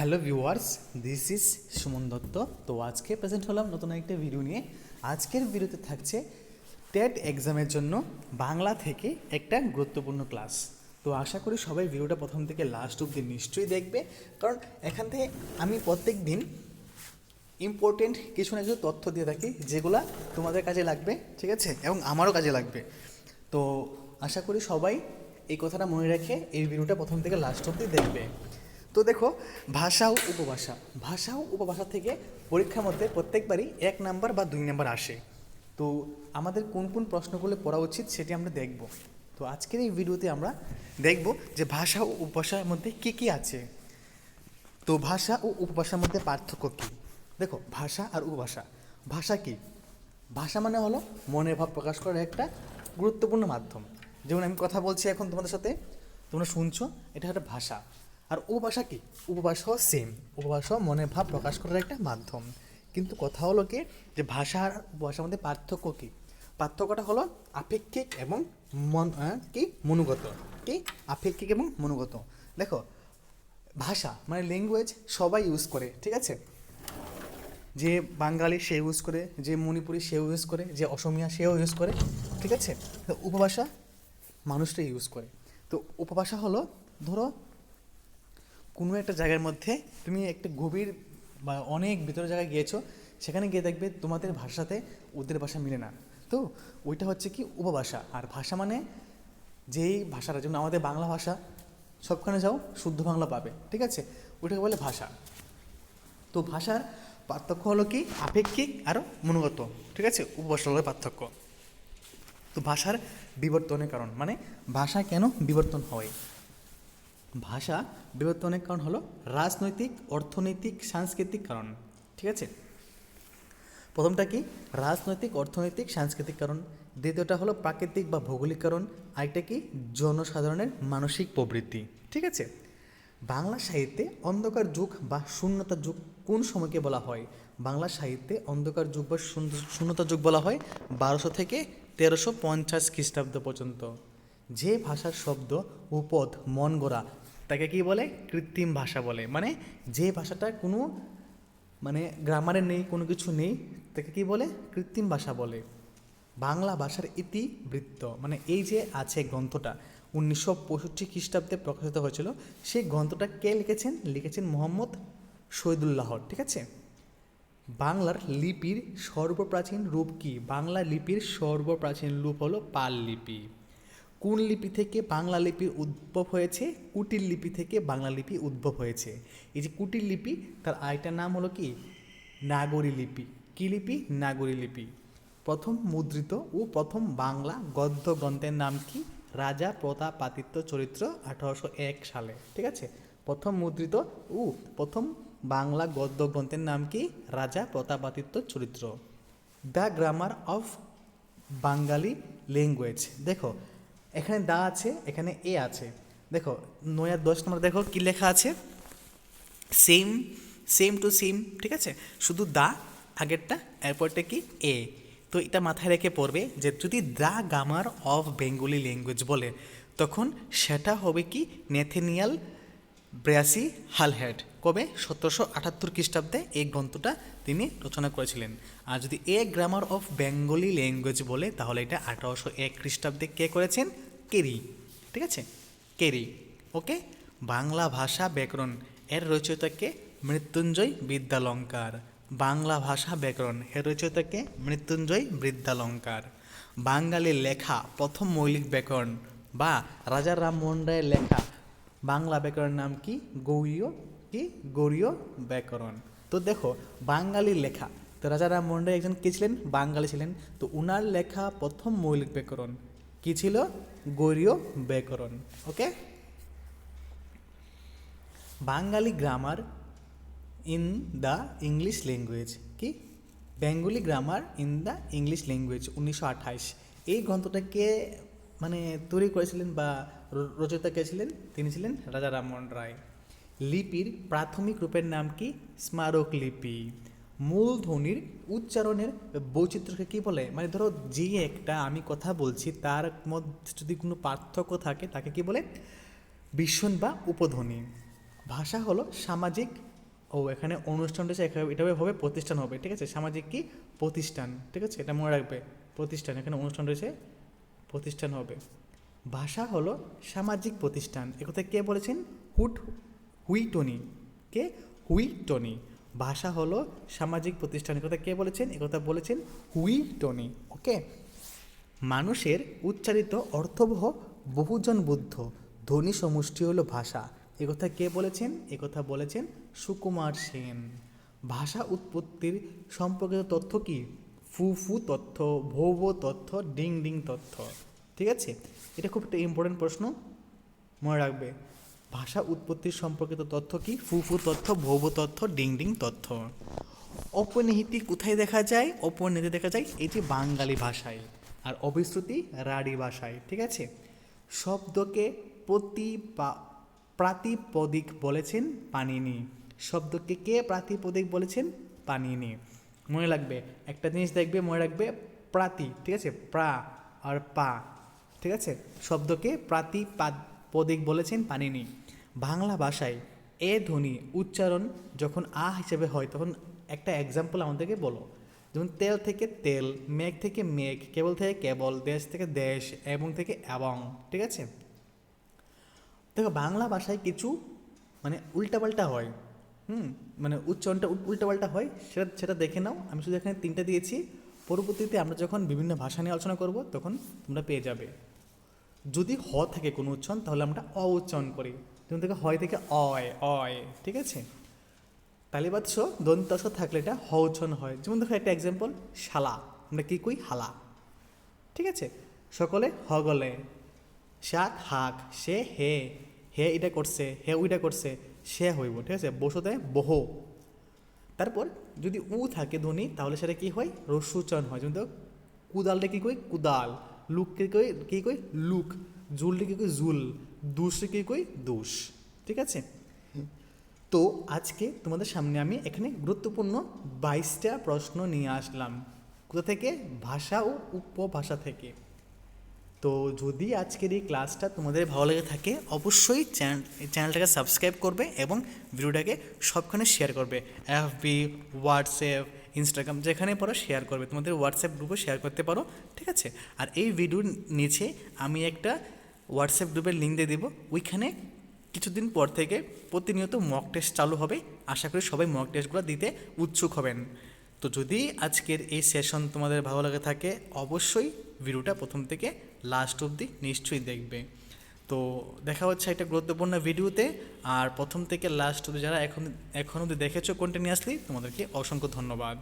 Hello viewers this is Suman Dutta. তো আজকে present হলাম নতুন একটা ভিডিও নিয়ে। আজকের ভিডিওতে থাকছে টেট এক্সামের জন্য বাংলা থেকে একটা গুরুত্বপূর্ণ ক্লাস তো আশা করি সবাই ভিডিওটা প্রথম থেকে লাস্ট অব্দি নিশ্চয়ই দেখবে। কারণ এখান থেকে আমি প্রত্যেক দিন ইম্পর্টেন্ট কিছু না কিছু তথ্য দিয়ে থাকি, যেগুলা তোমাদের কাজে লাগবে, ঠিক আছে? এবং আমারও কাজে লাগবে। তো আশা করি সবাই এই কথাটা মনে রেখে এই ভিডিওটা প্রথম থেকে লাস্ট অব্দি দেখবে। তো দেখো, ভাষা ও উপভাষা। ভাষা ও উপভাষা থেকে পরীক্ষার মধ্যে প্রত্যেকবারই এক নাম্বার বা দুই নাম্বার আসে। তো আমাদের কোন কোন প্রশ্নগুলো পড়া উচিত সেটি আমরা দেখব। তো আজকের এই ভিডিওতে আমরা দেখব যে ভাষা ও উপভাষার মধ্যে কী কী আছে। তো ভাষা ও উপভাষার মধ্যে পার্থক্য কী? দেখো, ভাষা আর উপভাষা। ভাষা কি? ভাষা মানে হলো মনের ভাব প্রকাশ করার একটা গুরুত্বপূর্ণ মাধ্যম। যেমন আমি কথা বলছি এখন তোমাদের সাথে, তোমরা শুনছো, এটা একটা ভাষা। আর উপভাষা কি? উপভাষাও সেম উপভাষাও মনের ভাব প্রকাশ করার একটা মাধ্যম। কিন্তু কথা হলো কি? যে ভাষা আর উপভাষার মধ্যে পার্থক্য কী? পার্থক্যটা হলো আপেক্ষিক এবং মন আহ, কি? মনোগত। কি? আপেক্ষিক এবং মনোগত। দেখো ভাষা মানে ল্যাঙ্গুয়েজ সবাই ইউজ করে ঠিক আছে? যে বাঙালি সে ইউজ করে যে মণিপুরি সেও ইউজ করে যে অসমিয়া সেও ইউজ করে ঠিক আছে? উপভাষা মানুষটাই ইউজ করে। তো উপভাষা হলো ধরো কোনো একটা জায়গার মধ্যে তুমি একটা গভীর বা অনেক ভিতরে জায়গায় গিয়েছো, সেখানে গিয়ে দেখবে তোমাদের ভাষাতে ওদের ভাষা মিলে না। তো ওইটা হচ্ছে কি উপভাষা। আর ভাষা মানে যেই ভাষাটা, যেমন আমাদের বাংলা ভাষা, সবখানে যাও, শুদ্ধ বাংলা পাবে, ঠিক আছে? ওইটাকে বলে ভাষা। তো ভাষার পার্থক্য হলো কি? আপেক্ষিক আর মনোগত ঠিক আছে? উপভাষা হলো পার্থক্য। তো ভাষার বিবর্তনের কারণ মানে ভাষা কেন বিবর্তন হয়? ভাষা বিবর্তনের কারণ হলো রাজনৈতিক, অর্থনৈতিক, সাংস্কৃতিক কারণ। ঠিক আছে? প্রথমটা কি? রাজনৈতিক, অর্থনৈতিক, সাংস্কৃতিক কারণ। দ্বিতীয়টা হলো প্রাকৃতিক বা ভৌগোলিক কারণ। আরেকটা কি? জনসাধারণের মানসিক প্রবৃত্তি। ঠিক আছে? বাংলা সাহিত্যে অন্ধকার যুগ বা শূন্যতা যুগ কোন সময়কে বলা হয়? বাংলা সাহিত্যে অন্ধকার যুগ বা শূন্যতা যুগ বলা হয় বারোশো থেকে তেরোশো পঞ্চাশ খ্রিস্টাব্দ পর্যন্ত। যে ভাষার শব্দ, উপদ, মন গড়া তাকে কি বলে? কৃত্রিম ভাষা বলে। মানে যে ভাষাটা কোনো মানে গ্রামারে নেই, কোনো কিছু নেই, তাকে কি বলে? কৃত্রিম ভাষা বলে। বাংলা ভাষার ইতিবৃত্ত। মানে এই যে আছে গ্রন্থটা, উনিশশো পঁয়ষট্টি খ্রিস্টাব্দে প্রকাশিত হয়েছিল, সেই গ্রন্থটা কে লিখেছেন? লিখেছেন মোহাম্মদ শহীদুল্লাহর, ঠিক আছে? বাংলার লিপির সর্বপ্রাচীন রূপ কি? বাংলা লিপির সর্বপ্রাচীন রূপ হলো পাল লিপি। কোন লিপি থেকে বাংলা লিপির উদ্ভব হয়েছে? কুটির লিপি থেকে বাংলা লিপি উদ্ভব হয়েছে। এই যে কুটির লিপি, তার আরেকটা নাম হলো কি? নাগরী লিপি। কি লিপি? নাগরী লিপি। প্রথম মুদ্রিত ও প্রথম বাংলা গদ্য গ্রন্থের নাম কি? রাজা প্রতাপাদিত্য চরিত্র আঠারোশো এক সালে। ঠিক আছে? প্রথম মুদ্রিত ও প্রথম বাংলা গদ্য গ্রন্থের নাম কি? রাজা প্রতাপাদিত্য চরিত্র। The grammar of Bangali language. দেখো এখানে দা আছে, এখানে এ আছে। দেখো, নয়া দশ নম্বর, দেখো কি লেখা আছে? সেম সেম টু সেম ঠিক আছে? শুধু দা, আগেরটা, এরপরটা কি? এ। তো এটা মাথায় রেখে পড়বে যে যদি the grammar of Bengali language বলে, তখন সেটা হবে কি? নেথেনিয়াল ব্রাসি হালহেড কবে? সতেরোশো আটাত্তর খ্রিস্টাব্দে এই গ্রন্থটা তিনি রচনা করেছিলেন। আর যদি a grammar of Bengali language বলে, তাহলে এটা আঠারোশো এক খ্রিস্টাব্দে কে করেছেন? কেরি। ঠিক আছে? কেরি। ওকে? বাংলা ভাষা ব্যাকরণ। এর রচয়িতাকে মৃত্যুঞ্জয় বিদ্যালঙ্কার। বাংলা ভাষা ব্যাকরণ। এর রচয়িতাকে মৃত্যুঞ্জয় বিদ্যালঙ্কার। বাঙালির লেখা প্রথম মৌলিক ব্যাকরণ বা রাজা রামমোহন রায়ের লেখা বাংলা ব্যাকরণের নাম কি? গৌরীয় কি? গৌরীয় ব্যাকরণ। তো দেখো বাঙালির লেখা। তো রাজা রায় একজন কে ছিলেন? বাঙালি ছিলেন। তো উনার লেখা প্রথম মৌলিক ব্যাকরণ কী ছিল? গৌরীয় ব্যাকরণ। Okay? Bangali grammar in the English language কি? Bengali grammar in the English language উনিশশো আঠাইশ এই গ্রন্থটা কে মানে তৈরি করেছিলেন বা রচয়িতা কে ছিলেন? তিনি ছিলেন রাজা রামমোহন রায়। লিপির প্রাথমিক রূপের নাম কি? স্মারক লিপি। মূল ধ্বনির উচ্চারণের বৈচিত্র্যকে কি বলে? মানে ধরো যে একটা আমি কথা বলছি, তার মধ্যে যদি কোনো পার্থক্য থাকে, তাকে কি বলে? ভীষণ বা উপধ্বনি। ভাষা হলো সামাজিক, ও এখানে অনুষ্ঠান রয়েছে এটা হবে প্রতিষ্ঠান হবে, ঠিক আছে? সামাজিক কি? প্রতিষ্ঠান, ঠিক আছে? এটা মনে রাখবে, প্রতিষ্ঠান, এখানে অনুষ্ঠান রয়েছে প্রতিষ্ঠান হবে। ভাষা হলো সামাজিক প্রতিষ্ঠান। একথা কে বলেছেন? হুট হুইটনি। কে? হুইটনি। ভাষা হলো সামাজিক প্রতিষ্ঠান। একথা কে বলেছেন? একথা বলেছেন হুইটনি। ওকে? মানুষের উচ্চারিত অর্থবহ বহুজন বুদ্ধ। ধ্বনি সমষ্টি হলো ভাষা। একথা কে বলেছেন? একথা বলেছেন সুকুমার সেন। ভাষা উৎপত্তির সম্পর্কিত তথ্য কি? ফু ফু তথ্য ভৌ ভৌ তথ্য, ডিং ডিং তথ্য। ঠিক আছে? এটা খুব একটা ইম্পর্টেন্ট প্রশ্ন মনে রাখবে। ভাষা উৎপত্তির সম্পর্কিত তথ্য কি? ফু ফু তথ্য ভৌ ভৌ তথ্য, ডিং ডিং তথ্য। অপনিহিতি কোথায় দেখা যায়? অপনিহিতি দেখা যায় যে বাঙালি ভাষায় আর অবিশ্রুতি রাঢ়ী ভাষায়। ঠিক আছে? শব্দকে প্রতি প্রাতিপদিক বলেছেন পানিনি। শব্দকে কে প্রাতিপদিক বলেছেন? পানিনি। মনে লাগবে একটা জিনিস দেখবে, মনে রাখবে প্রাতি, ঠিক আছে? প্রা আর পা, ঠিক আছে? শব্দকে প্রাতি পদিক বলেছেন পানিনি। বাংলা ভাষায় এ ধ্বনি উচ্চারণ যখন আ হিসেবে হয়, তখন একটা এক্সাম্পল আমাদেরকে বলো। যেমন তেল থেকে তেল, মেঘ থেকে মেঘ, কেবল থেকে কেবল, দেশ থেকে দেশ, এবং থেকে এবং, ঠিক আছে? দেখো, বাংলা ভাষায় কিছু মানে উল্টাপাল্টা হয়। হুম মানে উচ্চারণটা, উল- উল্টাপাল্টা হয়, সেটা সেটা দেখে নাও। আমি শুধু এখানে তিনটা দিয়েছি। পরবর্তীতে আমরা যখন বিভিন্ন ভাষা নিয়ে আলোচনা করব, তখন তোমরা পেয়ে যাবে। যদি হ থাকে কোনো উচ্চারণ, তাহলে আমরা অ উচ্চারণ করি। যেমন থেকে হয় থেকে অয় অয়, ঠিক আছে? তালিবাদস দন্তাস থাকলে এটা হ উচ্চারণ হয়। যেমন দেখো একটা এক্সাম্পল শালা। আমরা কী কই? হালা। ঠিক আছে? সকলে হ গলে। শাক, হাক, সে, হে। হে এটা করছে, হে ওইটা করছে। সে হইব, ঠিক আছে? বসতে বহ। তারপর যদি উ থাকে ধ্বনি, তাহলে সেটা কি হয়? রস্য হয়। যেমন কুদালটা কী কই? কুদাল। লুককে কই? কী কই? লুক। জুলটা কী কই? জুল। দুষে কী কই? দুষ। ঠিক আছে? তো আজকে তোমাদের সামনে আমি এখানে গুরুত্বপূর্ণ বাইশটা প্রশ্ন নিয়ে আসলাম। কোথা থেকে? ভাষা ও উপভাষা থেকে। তো যদি আজকের এই ক্লাসটা তোমাদের ভালো লেগে থাকে, অবশ্যই চ্যানেল চ্যানেলটাকে সাবস্ক্রাইব করবে এবং ভিডিওটাকে সবখানে শেয়ার করবে। এফবি হোয়াটসঅ্যাপ ইনস্টাগ্রাম যেখানে পারো শেয়ার করবে। তোমাদের হোয়াটসঅ্যাপ গ্রুপে শেয়ার করতে পারো, ঠিক আছে? আর এই ভিডিওর নিচে আমি একটা হোয়াটসঅ্যাপ গ্রুপের লিঙ্ক দিয়ে দেবো। ওইখানে কিছুদিন পর থেকে প্রতিনিয়ত মক টেস্ট চালু হবে। আশা করি সবাই মক টেস্টগুলো দিতে উৎসুক হবেন। তো যদি আজকের এই সেশন তোমাদের ভালো লাগে থাকে, অবশ্যই ভিডিওটা প্রথম থেকে লাস্ট অবধি নিশ্চয়ই দেখবে। তো দেখা হচ্ছে একটা গুরুত্বপূর্ণ ভিডিওতে, আর প্রথম থেকে লাস্ট অবধি যারা এখন এখন অবধি দেখেছ কন্টিনিউয়াসলি তোমাদেরকে অসংখ্য ধন্যবাদ।